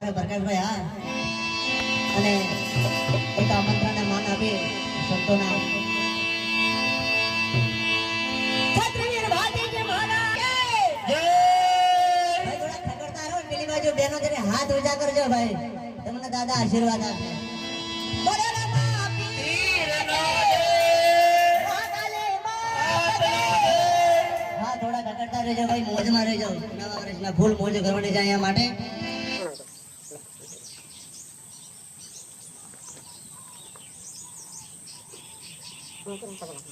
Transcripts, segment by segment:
પ્રકાશભાઈ હા. અને એક આમંત્રણને માન આપી સંતોના. હાથ ઉજા કરજો ભાઈ. તમને દાદા આશીર્વાદ આપે. હા થોડા ઢકડતા રહેજો ભાઈ મોજમાં રહેજો. નવા વર્ષના ફૂલ મોજ કરવાની છે અહીંયા માટે. নিয়ে চলে যাবে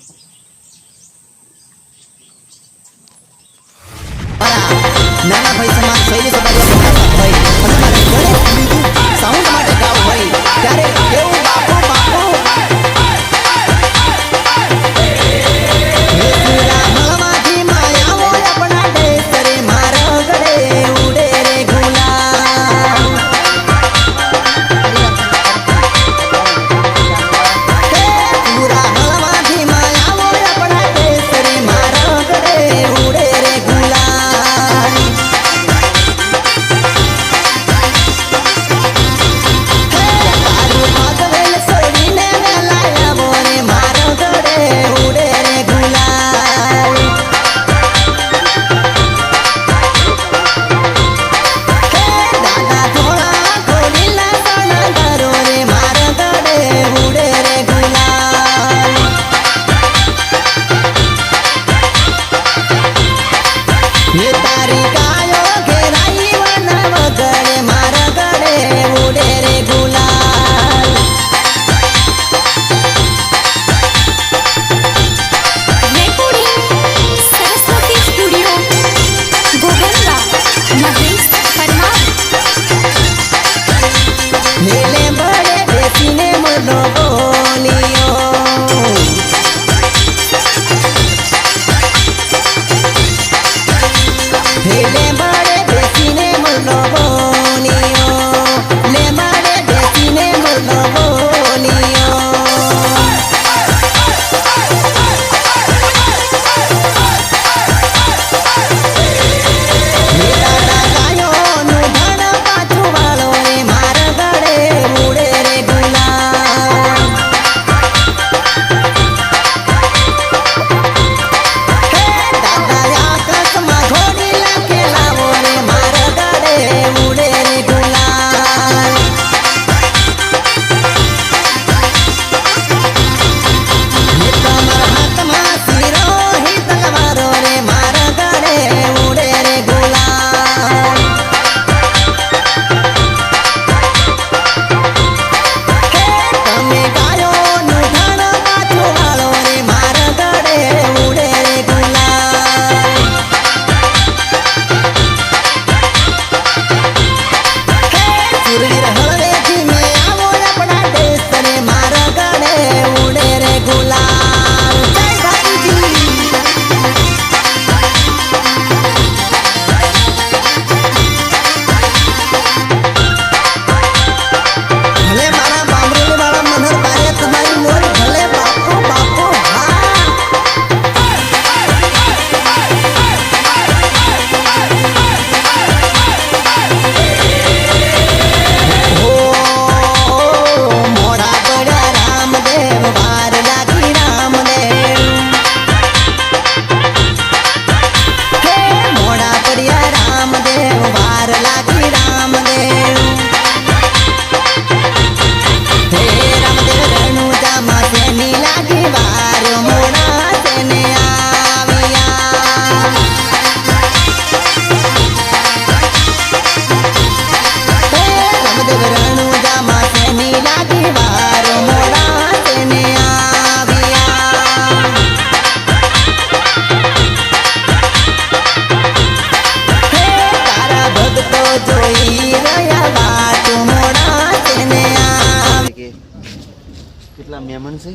કેટલા મહેમાન છે?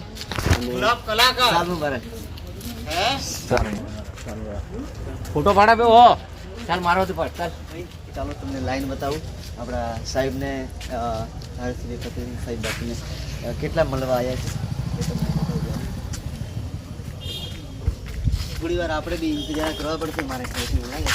ફોટો પાડા બે હો ચાલ મારો તો પાડ. ચાલ. ચાલો તમને લાઈન બતાવું. આપણા સાહેબને હર્ષ સાહેબ બાકીને કેટલા મળવા આવ્યા છે? થોડી વાર આપણે બી ઇન્તજાર કરવા પડશે મારે ખરેખર લાગે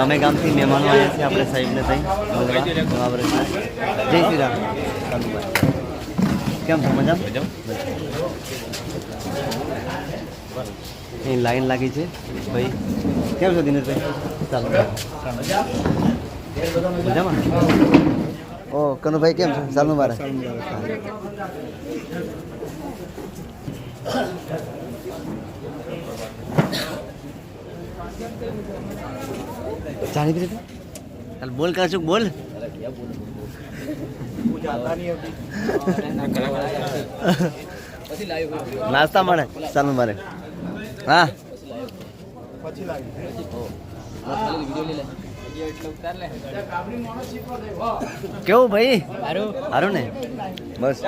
ગામે ગામથી મહેમાનો આવ્યા છે આપણે સાહેબને મળવા નવા વર્ષ જય શ્રી રામ. કેમ છો? મજા અહીં લાઈન લાગી છે. ભાઈ કેમ છો દિનેશભાઈ? ચાલો. મજામાં? ઓ કનુભાઈ કેમ છો? સાલ મુબારક જાણી દીધી ચાલ બોલ કાચુક બોલ નાસ્તા મળે ચાલ મુબારક હા કેવું ભાઈ સારું ને બસ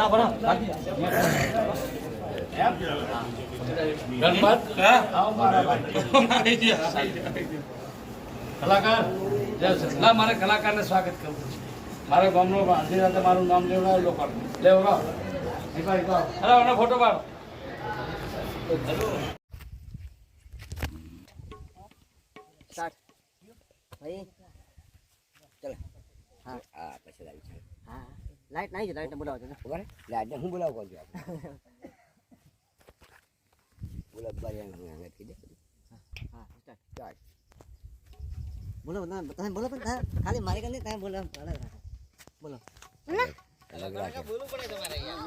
કલાકાર? જય સર ના મારે કલાકારને સ્વાગત કરવું છે. મારે ગામનો અડધી રાતે મારું નામ લેવડાવે લોકો લેવો ગો અરે એનો ફોટો પાડો. ભાઈ. હા હા પછી લાવી છે. હા. લાઈટ નહીં છે લાઈટ બોલાવો છો. ખબર લાઈટ હું બોલાવું કહું છું બોલાવ બારી કીધે. હા સ્ટાર્ટ. બોલો ના તમે બોલો પણ ખાલી મારી કરીને તમે બોલો અલગ રાખો. બોલો. અલગ રાખે.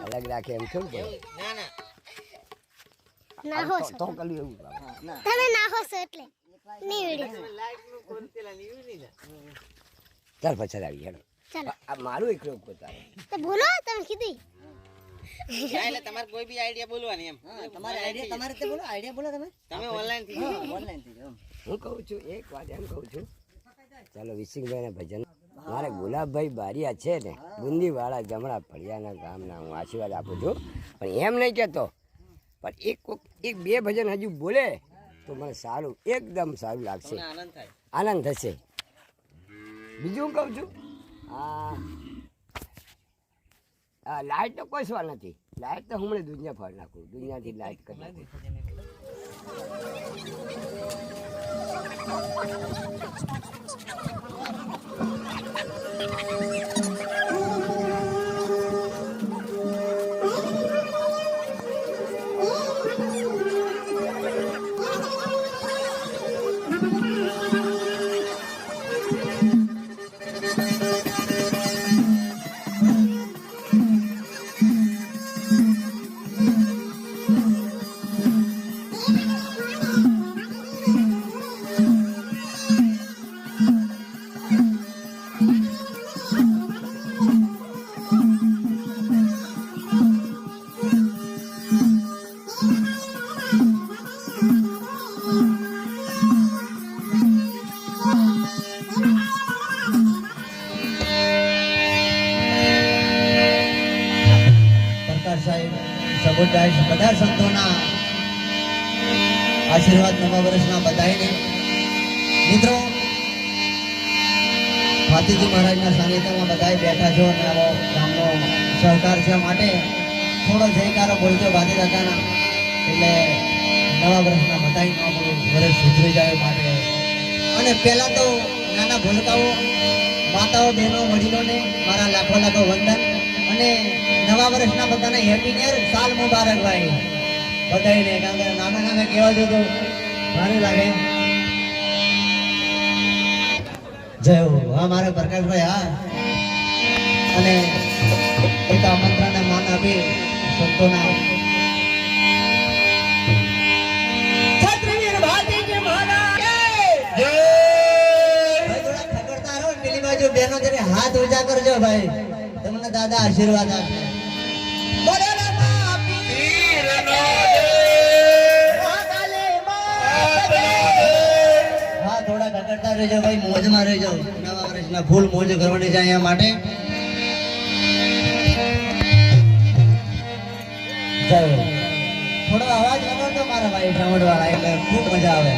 અલગ રાખે એમ કેવું ના નાહો છો તો કર્યું એવું ના. નાહો છો એટલે. નીવડી. ચાલ પછી આવી હેડો. ચાલો. આ મારું એકલું પોતાનું તો બોલો તમે કીધી તમારે કોઈ બી આઈડિયા બોલવાની એમ. હા તમારે આઈડિયા તમારે તે બોલો આઈડિયા બોલો તમે. તમે ઓનલાઈનથી? ઓનલાઈનથી હું કહું છું એક વાત એમ કહું છું. ચાલો વિસિંગભાઈ ભજન. મારે ગુલાબભાઈ બારિયા છે ને બુંદીવાળા જમણા ફળિયાના ગામના હું આશીર્વાદ આપું છું. પણ એમ નહીં કહેતો. પણ એક કોઈક એક બે ભજન હજુ બોલે તો મને સારું એકદમ સારું લાગશે. આનંદ થશે. બીજું હું કહું છું? આ આ લાઇટ તો કોઈ સવાલ નથી. લાઇટ તો હમણાં દુનિયા ફળ નાખું. દુનિયાથી લાઇટ કરી નાખું. Thank you. નવા વર્ષના બધાને મિત્રો હાથીજી મહારાજના સાનિધ્યમાં બધાએ બેઠા છો અને આવો ગામનો સહકાર છે માટે થોડો જયકારો બોલજો ભાતી દાદાના એટલે નવા વર્ષના આપણું વર્ષ સુધરી જાય માટે. અને પહેલા તો નાના ભૂલકાઓ, માતાઓ, બહેનો, વડીલોને મારા લાખો લાખો વંદન અને નવા વર્ષના બધાને હેપી ન્યુ સાલ મુબારક ભાઈ બધાને કારણ કે નાના નાના કહેવા જો તો લાગે. જય હો હા મારે પ્રકાશભાઈ હા. અને એક આમંત્રણને માન આપી સંતોના. બેનો જયારે હાથ ઉજા કરજો ભાઈ. તમને દાદા આશીર્વાદ આપે. ખગડતા રહેજો ભાઈ, મોજમાં રહેજો. નવા વર્ષના ફૂલ મોજ કરવાની છે અહીંયા માટે. થોડો અવાજ વગાડજો મારા ભાઈ સાંભળવાળા એટલે ખૂબ મજા આવે.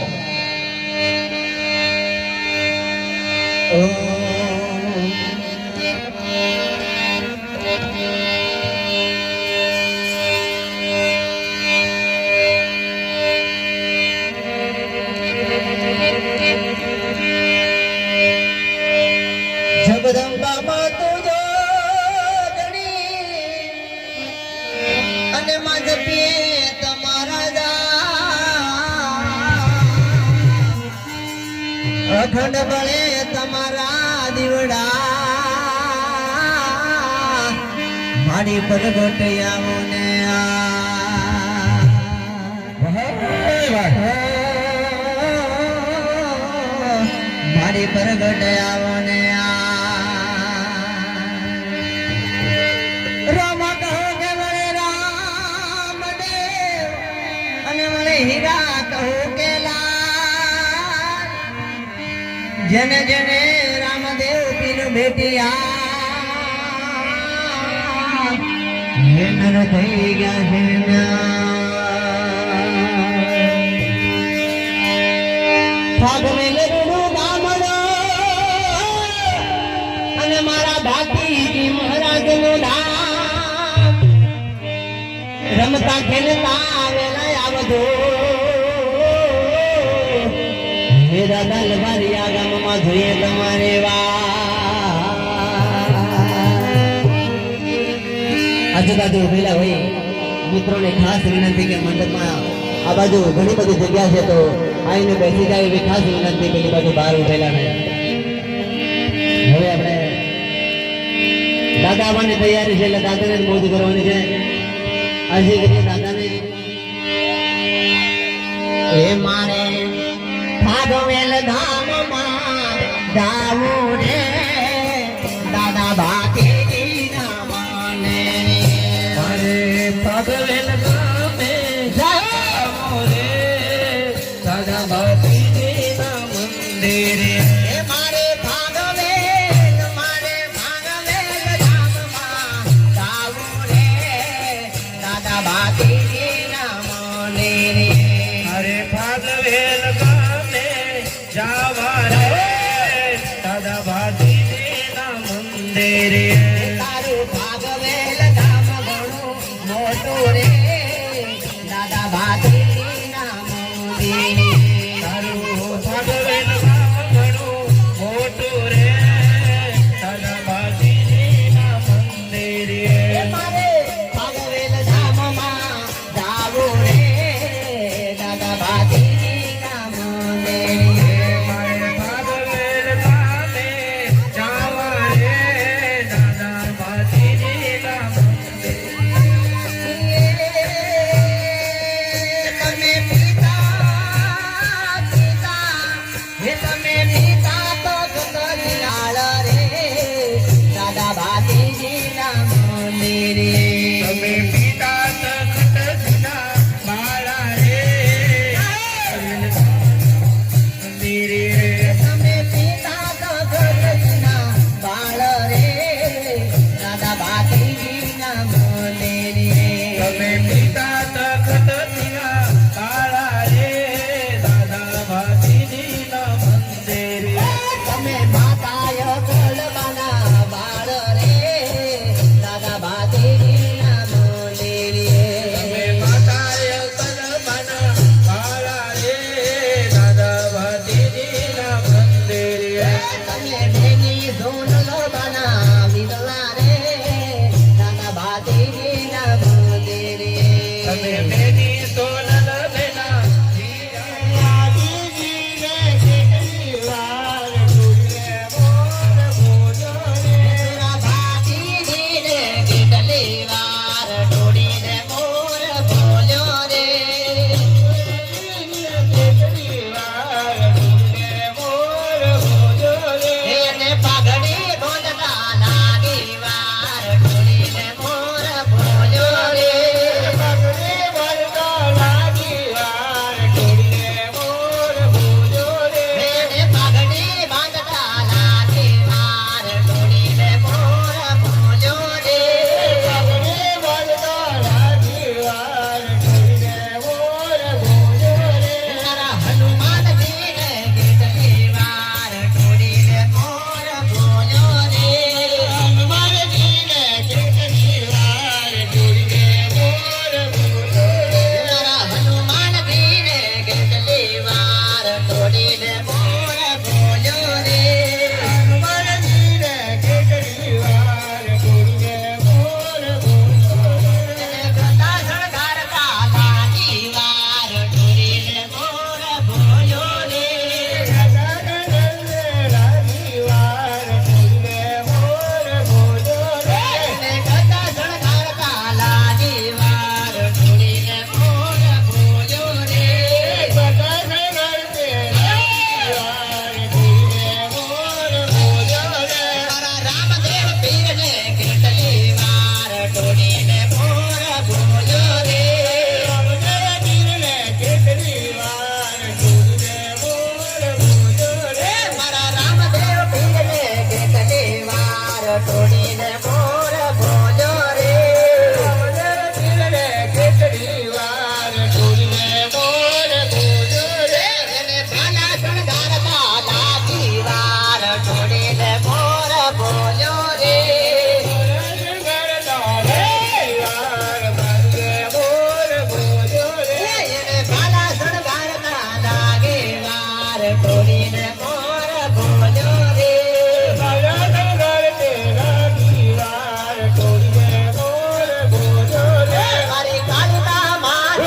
ઓમ મારી પરગટ આવો ને મારી પર આવો ને રામ કહો કે મને રામ અને મને હીરા કહો કે લાલ. જેને જેને રામદેવ પીર ભેટિયા હે થઈ ગયા છે અને મારા ભાતીજી રમતા ખેલતા આવેલા આવજો હે દાદા લવારિયા ગામમાં જોઈએ તમારે આજુબાજુ ઉભેલા હોય, મિત્રોને ખાસ વિનંતી કે મંડપમાં આ બાજુ ઘણી બધી જગ્યા છે, તો આવીને બેસી જાય એવી ખાસ વિનંતી પેલી બાજુ બહાર ઉભેલા ને હવે આપણે દાદા આવવાની તૈયારી છે, એટલે દાદાને મોજ કરવાની છે. આજે દાદાને? એ મારે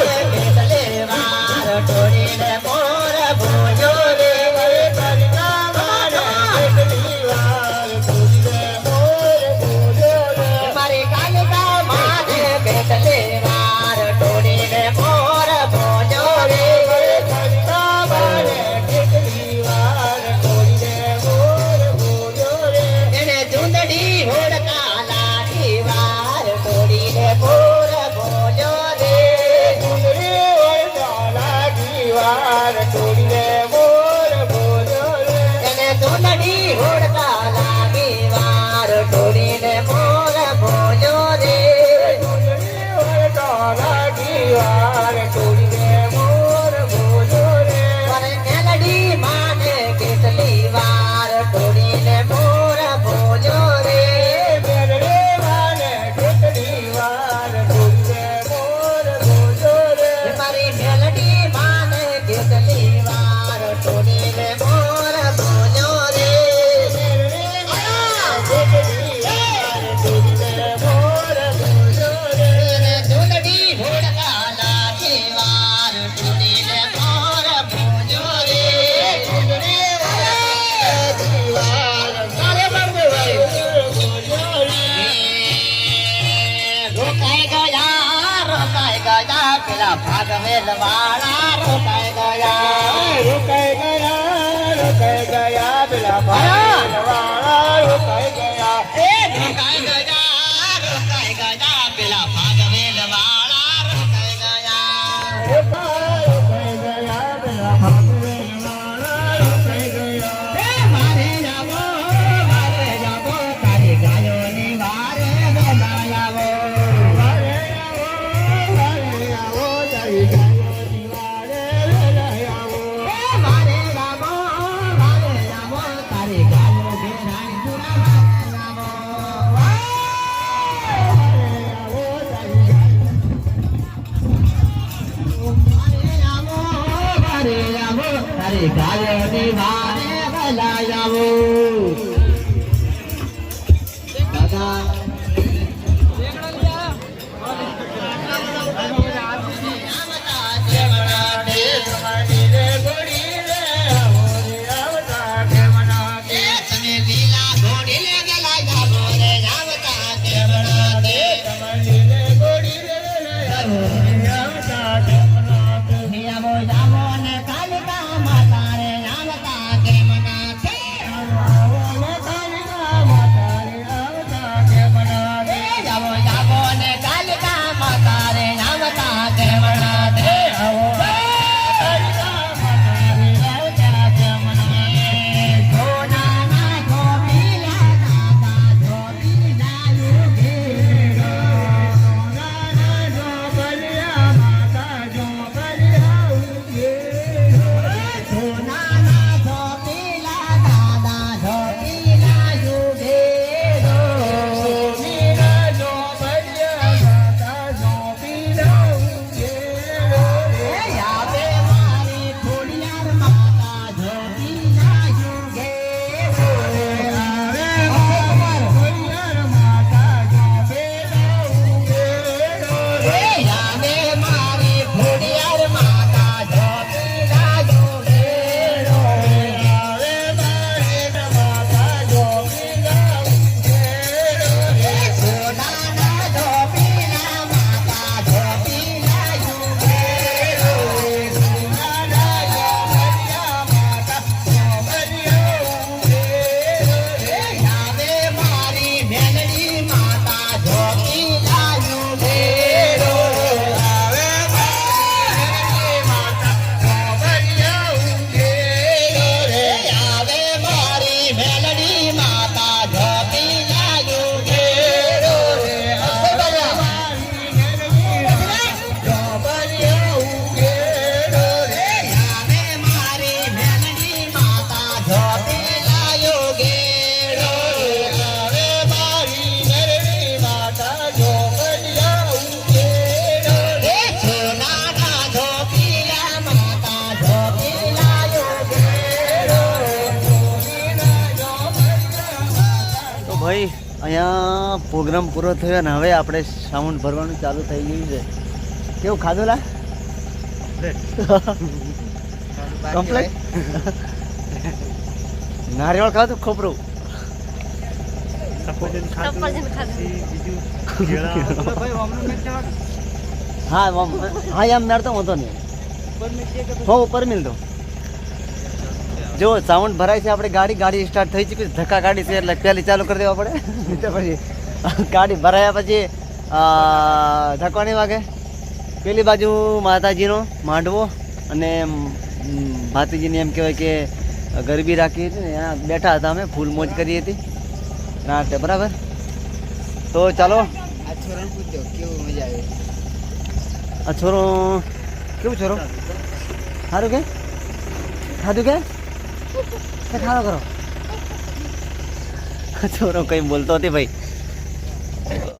Yeah. ગયા ભાગવે લવાળા રોકાઈ ગયા રોકાઈ ગયા રોકાઈ ગયા પેલા મારી ગાયોની માને ભલાઈ આવું પ્રોગ્રામ પૂરો થયો અને હવે આપણે સાઉન્ડ ભરવાનું ચાલુ થઈ ગયું છે. કેવું ખાધું લા? કમ્પ્લેટ નારિયેળ ખાધું ખોપરું? હા હા એમ નડતો વાંધો નહીં. હો ઉપર મિલ દો જો સાઉન્ડ ભરાય છે આપણે ગાડી ગાડી સ્ટાર્ટ થઈ ચૂકી ધક્કા ગાડી છે એટલે પહેલી ચાલુ કરી દેવા પડે. પછી ગાડી ભરાયા પછી ઢકવાની વાગે. પેલી બાજુ માતાજીનો માંડવો અને ભાતીજીને એમ કહેવાય કે ગરબી રાખી હતી ને ત્યાં બેઠા હતા અમે ફૂલ મોજ કરી હતી. રાતે બરાબર? તો ચાલો. કેવું મજા આવી? આ છોરો કેવું છોરો? સારું કે? ખાધું કે? ખાવા કરો? છોરો કંઈ બોલતો હતી ભાઈ.